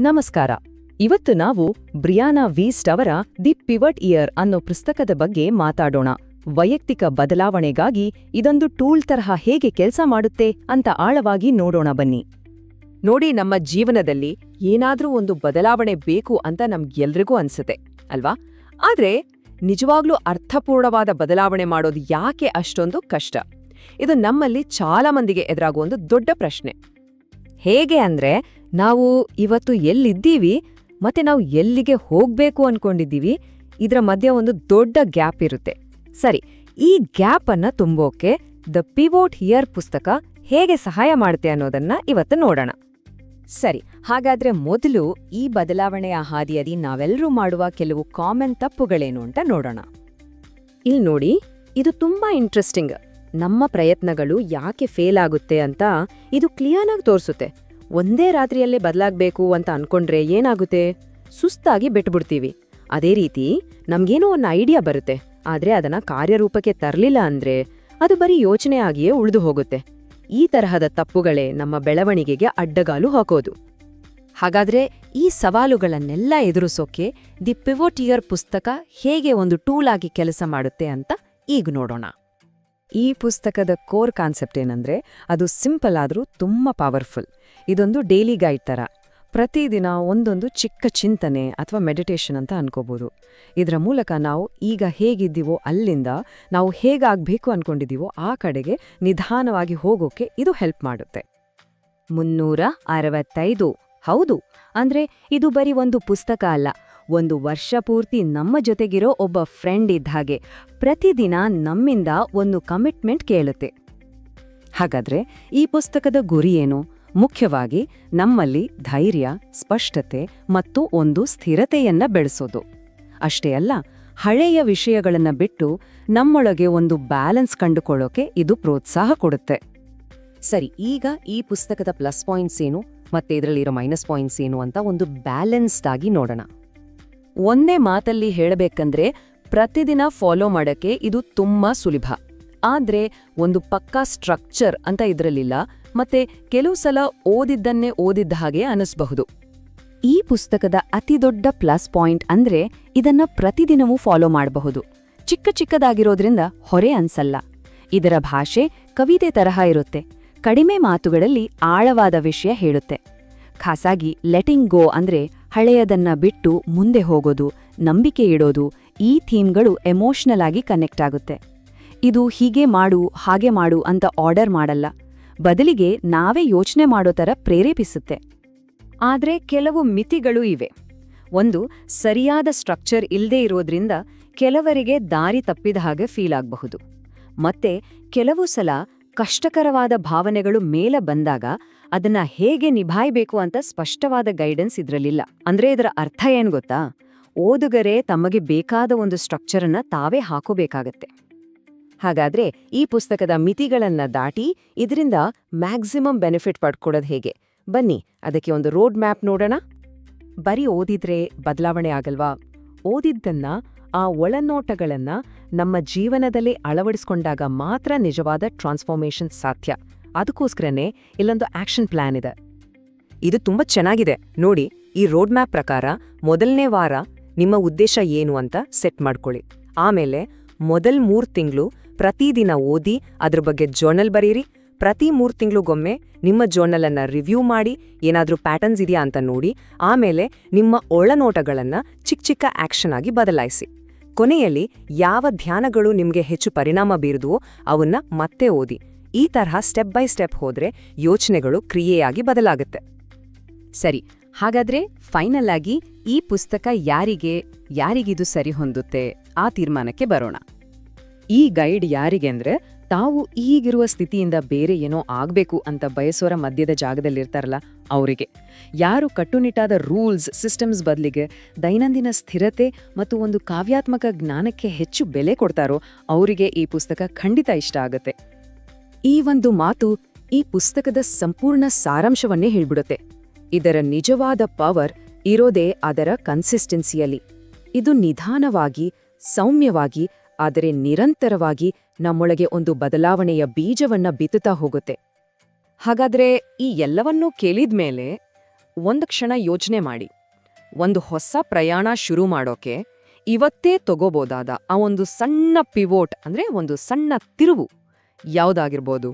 ನಮಸ್ಕಾರ. ಇವತ್ತು ನಾವು ಬ್ರಿಯಾನಾ ವೀಸ್ಟ್ ಅವರ ದಿ ಪಿವಟ್ ಇಯರ್ ಅನ್ನೋ ಪುಸ್ತಕದ ಬಗ್ಗೆ ಮಾತಾಡೋಣ. ವೈಯಕ್ತಿಕ ಬದಲಾವಣೆಗಾಗಿ ಇದೊಂದು ಟೂಲ್ ತರಹ ಹೇಗೆ ಕೆಲಸ ಮಾಡುತ್ತೆ ಅಂತ ಆಳವಾಗಿ ನೋಡೋಣ ಬನ್ನಿ. ನೋಡಿ ನಮ್ಮ ಜೀವನದಲ್ಲಿ ಏನಾದರೂ ಒಂದು ಬದಲಾವಣೆ ಬೇಕು ಅಂತ ನಮ್ಗೆಲ್ರಿಗೂ ಅನ್ಸುತ್ತೆ, ಅಲ್ವಾ? ಆದ್ರೆ ನಿಜವಾಗ್ಲೂ ಅರ್ಥಪೂರ್ಣವಾದ ಬದಲಾವಣೆ ಮಾಡೋದು ಯಾಕೆ ಅಷ್ಟೊಂದು ಕಷ್ಟ? ಇದು ನಮ್ಮಲ್ಲಿ ಚಾಲಾ ಮಂದಿಗೆ ಎದುರಾಗುವ ಒಂದು ದೊಡ್ಡ ಪ್ರಶ್ನೆ. ಹೇಗೆ ಅಂದ್ರೆ ನಾವು ಇವತ್ತು ಎಲ್ಲಿದ್ದೀವಿ, ಮತ್ತೆ ನಾವು ಎಲ್ಲಿಗೆ ಹೋಗ್ಬೇಕು ಅನ್ಕೊಂಡಿದ್ದೀವಿ, ಇದರ ಮಧ್ಯೆ ಒಂದು ದೊಡ್ಡ ಗ್ಯಾಪ್ ಇರುತ್ತೆ. ಸರಿ, ಈ ಗ್ಯಾಪ್ ಅನ್ನ ತುಂಬೋಕೆ ದ ಪಿವೋಟ್ ಹಿಯರ್ ಪುಸ್ತಕ ಹೇಗೆ ಸಹಾಯ ಮಾಡುತ್ತೆ ಅನ್ನೋದನ್ನ ಇವತ್ತು ನೋಡೋಣ. ಸರಿ, ಹಾಗಾದ್ರೆ ಮೊದಲು ಈ ಬದಲಾವಣೆಯ ಹಾದಿಯಲ್ಲಿ ನಾವೆಲ್ಲರೂ ಮಾಡುವ ಕೆಲವು ಕಾಮನ್ ತಪ್ಪುಗಳೇನು ಅಂತ ನೋಡೋಣ. ಇಲ್ಲಿ ನೋಡಿ, ಇದು ತುಂಬಾ ಇಂಟ್ರೆಸ್ಟಿಂಗ್. ನಮ್ಮ ಪ್ರಯತ್ನಗಳು ಯಾಕೆ ಫೇಲ್ ಆಗುತ್ತೆ ಅಂತ ಇದು ಕ್ಲಿಯರ್ ಆಗಿ ತೋರಿಸುತ್ತೆ. ಒಂದೇ ರಾತ್ರಿಯಲ್ಲೇ ಬದಲಾಗಬೇಕು ಅಂತ ಅನ್ಕೊಂಡ್ರೆ ಏನಾಗುತ್ತೆ? ಸುಸ್ತಾಗಿ ಬಿಟ್ಬಿಡ್ತೀವಿ. ಅದೇ ರೀತಿ ನಮ್ಗೇನೋ ಒಂದು ಐಡಿಯಾ ಬರುತ್ತೆ. ಆದ್ರೆ ಅದನ್ನ ಕಾರ್ಯರೂಪಕ್ಕೆ ತರ್ಲಿಲ್ಲ ಅಂದ್ರೆ ಅದು ಬರೀ ಯೋಚನೆ ಆಗಿಯೇ ಉಳಿದು ಹೋಗುತ್ತೆ. ಈ ತರಹದ ತಪ್ಪುಗಳೇ ನಮ್ಮ ಬೆಳವಣಿಗೆಗೆ ಅಡ್ಡಗಾಲು ಹಾಕೋದು. ಹಾಗಾದ್ರೆ ಈ ಸವಾಲುಗಳನ್ನೆಲ್ಲ ಎದುರಿಸೋಕೆ ದಿ ಪಿವೋಟಿಯರ್ ಪುಸ್ತಕ ಹೇಗೆ ಒಂದು ಟೂಲ್ ಆಗಿ ಕೆಲಸ ಮಾಡುತ್ತೆ ಅಂತ ಈಗ ನೋಡೋಣ. ಈ ಪುಸ್ತಕದ ಕೋರ್ ಕಾನ್ಸೆಪ್ಟ್ ಏನಂದ್ರೆ ಅದು ಸಿಂಪಲ್ ಆದರೂ ತುಂಬಾ ಪವರ್ಫುಲ್. ಇದೊಂದು ಡೈಲಿ ಗೈಡ್ ಥರ ಪ್ರತಿದಿನ ಒಂದೊಂದು ಚಿಕ್ಕ ಚಿಂತನೆ ಅಥವಾ ಮೆಡಿಟೇಷನ್ ಅಂತ ಅನ್ಕೋಬೋದು. ಇದರ ಮೂಲಕ ನಾವು ಈಗ ಹೇಗಿದ್ದೀವೋ ಅಲ್ಲಿಂದ ನಾವು ಹೇಗಾಗ್ಬೇಕು ಅನ್ಕೊಂಡಿದ್ದೀವೋ ಆ ಕಡೆಗೆ ನಿಧಾನವಾಗಿ ಹೋಗೋಕೆ ಇದು ಹೆಲ್ಪ್ ಮಾಡುತ್ತೆ. ಮುನ್ನೂರ ಅರವತ್ತೈದು. ಹೌದು. ಅಂದ್ರೆ ಇದು ಬರೀ ಒಂದು ಪುಸ್ತಕ ಅಲ್ಲ. ಒಂದು ವರ್ಷ ಪೂರ್ತಿ ನಮ್ಮ ಜೊತೆಗಿರೋ ಒಬ್ಬ ಫ್ರೆಂಡ್ ಇದ್ದ ಹಾಗೆ ಪ್ರತಿದಿನ ನಮ್ಮಿಂದ ಒಂದು ಕಮಿಟ್ಮೆಂಟ್ ಕೇಳುತ್ತೆ. ಹಾಗಾದ್ರೆ ಈ ಪುಸ್ತಕದ ಗುರಿ ಏನು? ಮುಖ್ಯವಾಗಿ ನಮ್ಮಲ್ಲಿ ಧೈರ್ಯ, ಸ್ಪಷ್ಟತೆ ಮತ್ತು ಒಂದು ಸ್ಥಿರತೆಯನ್ನ ಬೆಳೆಸೋದು. ಅಷ್ಟೇ ಅಲ್ಲ, ಹಳೆಯ ವಿಷಯಗಳನ್ನು ಬಿಟ್ಟು ನಮ್ಮೊಳಗೆ ಒಂದು ಬ್ಯಾಲೆನ್ಸ್ ಕಂಡುಕೊಳ್ಳೋಕೆ ಇದು ಪ್ರೋತ್ಸಾಹ ಕೊಡುತ್ತೆ. ಸರಿ, ಈಗ ಈ ಪುಸ್ತಕದ ಪ್ಲಸ್ ಪಾಯಿಂಟ್ಸ್ ಏನು ಮತ್ತೆ ಇದರಲ್ಲಿರೋ ಮೈನಸ್ ಪಾಯಿಂಟ್ಸ್ ಏನು ಅಂತ ಒಂದು ಬ್ಯಾಲೆನ್ಸ್ಡ್ ಆಗಿ ನೋಡೋಣ. ಒಂದೇ ಮಾತಲ್ಲಿ ಹೇಳಬೇಕಂದ್ರೆ ಪ್ರತಿದಿನ ಫಾಲೋ ಮಾಡಕ್ಕೆ ಇದು ತುಂಬಾ ಸುಲಭ. ಆದ್ರೆ ಒಂದು ಪಕ್ಕಾ ಸ್ಟ್ರಕ್ಚರ್ ಅಂತ ಇದ್ರಲ್ಲಿಲ್ಲ, ಮತ್ತೆ ಕೆಲವು ಸಲ ಓದಿದ್ದನ್ನೇ ಓದಿದ್ದ ಹಾಗೆ ಅನಿಸ್ಬಹುದು. ಈ ಪುಸ್ತಕದ ಅತಿದೊಡ್ಡ ಪ್ಲಸ್ ಪಾಯಿಂಟ್ ಅಂದ್ರೆ ಇದನ್ನ ಪ್ರತಿದಿನವೂ ಫಾಲೋ ಮಾಡಬಹುದು. ಚಿಕ್ಕ ಚಿಕ್ಕದಾಗಿರೋದ್ರಿಂದ ಹೊರೆ ಅನ್ಸಲ್ಲ. ಇದರ ಭಾಷೆ ಕವಿತೆ ತರಹ ಇರುತ್ತೆ. ಕಡಿಮೆ ಮಾತುಗಳಲ್ಲಿ ಆಳವಾದ ವಿಷಯ ಹೇಳುತ್ತೆ. ಖಾಸಾಗಿ ಲೆಟಿಂಗ್ ಗೋ ಅಂದ್ರೆ ಹಳೆಯದನ್ನ ಬಿಟ್ಟು ಮುಂದೆ ಹೋಗೋದು, ನಂಬಿಕೆ ಇಡೋದು ಈ ಥೀಮ್ಗಳು ಎಮೋಷ್ನಲ್ ಆಗಿ ಕನೆಕ್ಟ್ ಆಗುತ್ತೆ. ಇದು ಹೀಗೆ ಮಾಡು, ಹಾಗೆ ಮಾಡು ಅಂತ ಆರ್ಡರ್ ಮಾಡಲ್ಲ. ಬದಲಿಗೆ ನಾವೇ ಯೋಚನೆ ಮಾಡೋ ಥರ ಪ್ರೇರೇಪಿಸುತ್ತೆ. ಆದರೆ ಕೆಲವು ಮಿತಿಗಳು ಇವೆ. ಒಂದು, ಸರಿಯಾದ ಸ್ಟ್ರಕ್ಚರ್ ಇಲ್ಲದೇ ಇರೋದ್ರಿಂದ ಕೆಲವರಿಗೆ ದಾರಿ ತಪ್ಪಿದ ಹಾಗೆ ಫೀಲ್ ಆಗಬಹುದು. ಮತ್ತೆ, ಕೆಲವು ಸಲ ಕಷ್ಟಕರವಾದ ಭಾವನೆಗಳು ಮೇಲೆ ಬಂದಾಗ ಅದನ್ನ ಹೇಗೆ ನಿಭಾಯಬೇಕು ಅಂತ ಸ್ಪಷ್ಟವಾದ ಗೈಡೆನ್ಸ್ ಇದ್ರಲ್ಲಿಲ್ಲ. ಅಂದ್ರೆ ಇದರ ಅರ್ಥ ಏನ್ ಗೊತ್ತಾ? ಓದುಗರೇ ತಮಗೆ ಬೇಕಾದ ಒಂದು ಸ್ಟ್ರಕ್ಚರನ್ನ ತಾವೇ ಹಾಕೋಬೇಕಾಗತ್ತೆ. ಹಾಗಾದ್ರೆ ಈ ಪುಸ್ತಕದ ಮಿತಿಗಳನ್ನ ದಾಟಿ ಇದರಿಂದ ಮ್ಯಾಕ್ಸಿಮಮ್ ಬೆನಿಫಿಟ್ ಪಡ್ಕೊಡೋದು ಹೇಗೆ? ಬನ್ನಿ, ಅದಕ್ಕೆ ಒಂದು ರೋಡ್ ಮ್ಯಾಪ್ ನೋಡೋಣ. ಬರೀ ಓದಿದ್ರೆ ಬದಲಾವಣೆ ಆಗಲ್ವಾ? ಓದಿದ್ದನ್ನ, ಆ ಒಳನೋಟಗಳನ್ನ ನಮ್ಮ ಜೀವನದಲ್ಲಿ ಅಳವಡಿಸ್ಕೊಂಡಾಗ ಮಾತ್ರ ನಿಜವಾದ ಟ್ರಾನ್ಸ್ಫಾರ್ಮೇಷನ್ ಸಾಧ್ಯ. ಅದಕ್ಕೋಸ್ಕರನೇ ಇಲ್ಲೊಂದು ಆಕ್ಷನ್ ಪ್ಲಾನ್ ಇದೆ. ಇದು ತುಂಬಾ ಚೆನ್ನಾಗಿದೆ. ನೋಡಿ, ಈ ರೋಡ್ ಮ್ಯಾಪ್ ಪ್ರಕಾರ ಮೊದಲನೇ ವಾರ ನಿಮ್ಮ ಉದ್ದೇಶ ಏನು ಅಂತ ಸೆಟ್ ಮಾಡ್ಕೊಳ್ಳಿ. ಆಮೇಲೆ ಮೊದಲ್ ಮೂರು ತಿಂಗಳು ಪ್ರತಿದಿನ ಓದಿ ಅದ್ರ ಬಗ್ಗೆ ಜರ್ನಲ್ ಬರೀರಿ. ಪ್ರತಿ ಮೂರು ತಿಂಗಳಿಗೊಮ್ಮೆ ನಿಮ್ಮ ಜರ್ನಲನ್ನು ರಿವ್ಯೂ ಮಾಡಿ ಏನಾದರೂ ಪ್ಯಾಟರ್ನ್ಸ್ ಇದೆಯಾ ಅಂತ ನೋಡಿ, ಆಮೇಲೆ ನಿಮ್ಮ ಒಳನೋಟಗಳನ್ನು ಚಿಕ್ಕ ಚಿಕ್ಕ ಆಕ್ಷನ್ ಆಗಿ ಬದಲಾಯಿಸಿ. ಕೊನೆಯಲ್ಲಿ ಯಾವ ಧ್ಯಾನಗಳು ನಿಮಗೆ ಹೆಚ್ಚು ಪರಿಣಾಮ ಬೀರುದುವೋ ಅವನ್ನ ಮತ್ತೆ ಓದಿ. ಈ ತರಹ ಸ್ಟೆಪ್ ಬೈ ಸ್ಟೆಪ್ ಹೋದ್ರೆ ಯೋಚನೆಗಳು ಕ್ರಿಯೆಯಾಗಿ ಬದಲಾಗುತ್ತೆ. ಸರಿ, ಹಾಗಾದ್ರೆ ಫೈನಲ್ ಆಗಿ ಈ ಪುಸ್ತಕ ಯಾರಿಗೆ, ಯಾರಿಗಿದು ಸರಿ ಹೊಂದುತ್ತೆ ಆ ತೀರ್ಮಾನಕ್ಕೆ ಬರೋಣ. ಈ ಗೈಡ್ ಯಾರಿಗೆ ಅಂದ್ರೆ ತಾವು ಈಗಿರುವ ಸ್ಥಿತಿಯಿಂದ ಬೇರೆ ಏನೋ ಆಗಬೇಕು ಅಂತ ಬಯಸೋರ ಮಧ್ಯದ ಜಾಗದಲ್ಲಿರ್ತಾರಲ್ಲ ಅವರಿಗೆ. ಯಾರು ಕಟ್ಟುನಿಟ್ಟಾದ ರೂಲ್ಸ್ ಸಿಸ್ಟಮ್ಸ್ ಬದಲಿಗೆ ದೈನಂದಿನ ಸ್ಥಿರತೆ ಮತ್ತು ಒಂದು ಕಾವ್ಯಾತ್ಮಕ ಜ್ಞಾನಕ್ಕೆ ಹೆಚ್ಚು ಬೆಲೆ ಕೊಡ್ತಾರೋ ಅವರಿಗೆ ಈ ಪುಸ್ತಕ ಖಂಡಿತ ಇಷ್ಟ ಆಗುತ್ತೆ. ಈ ಒಂದು ಮಾತು ಈ ಪುಸ್ತಕದ ಸಂಪೂರ್ಣ ಸಾರಾಂಶವನ್ನೇ ಹೇಳ್ಬಿಡುತ್ತೆ. ಇದರ ನಿಜವಾದ ಪವರ್ ಇರೋದೇ ಅದರ ಕನ್ಸಿಸ್ಟೆನ್ಸಿಯಲ್ಲಿ. ಇದು ನಿಧಾನವಾಗಿ, ಸೌಮ್ಯವಾಗಿ, ಆದರೆ ನಿರಂತರವಾಗಿ ನಮ್ಮೊಳಗೆ ಒಂದು ಬದಲಾವಣೆಯ ಬೀಜವನ್ನ ಬಿತ್ತುತ್ತಾ ಹೋಗುತ್ತೆ. ಹಾಗಾದ್ರೆ ಈ ಎಲ್ಲವನ್ನೂ ಕೇಳಿದ್ಮೇಲೆ ಒಂದು ಕ್ಷಣ ಯೋಚನೆ ಮಾಡಿ. ಒಂದು ಹೊಸ ಪ್ರಯಾಣ ಶುರು ಮಾಡೋಕೆ ಇವತ್ತೇ ತಗೋಬೋದಾದ ಆ ಒಂದು ಸಣ್ಣ ಪಿವೋಟ್ ಅಂದ್ರೆ ಒಂದು ಸಣ್ಣ ತಿರುವು. ಯಾವ್ದಾಗಿರ್ಬೋದು?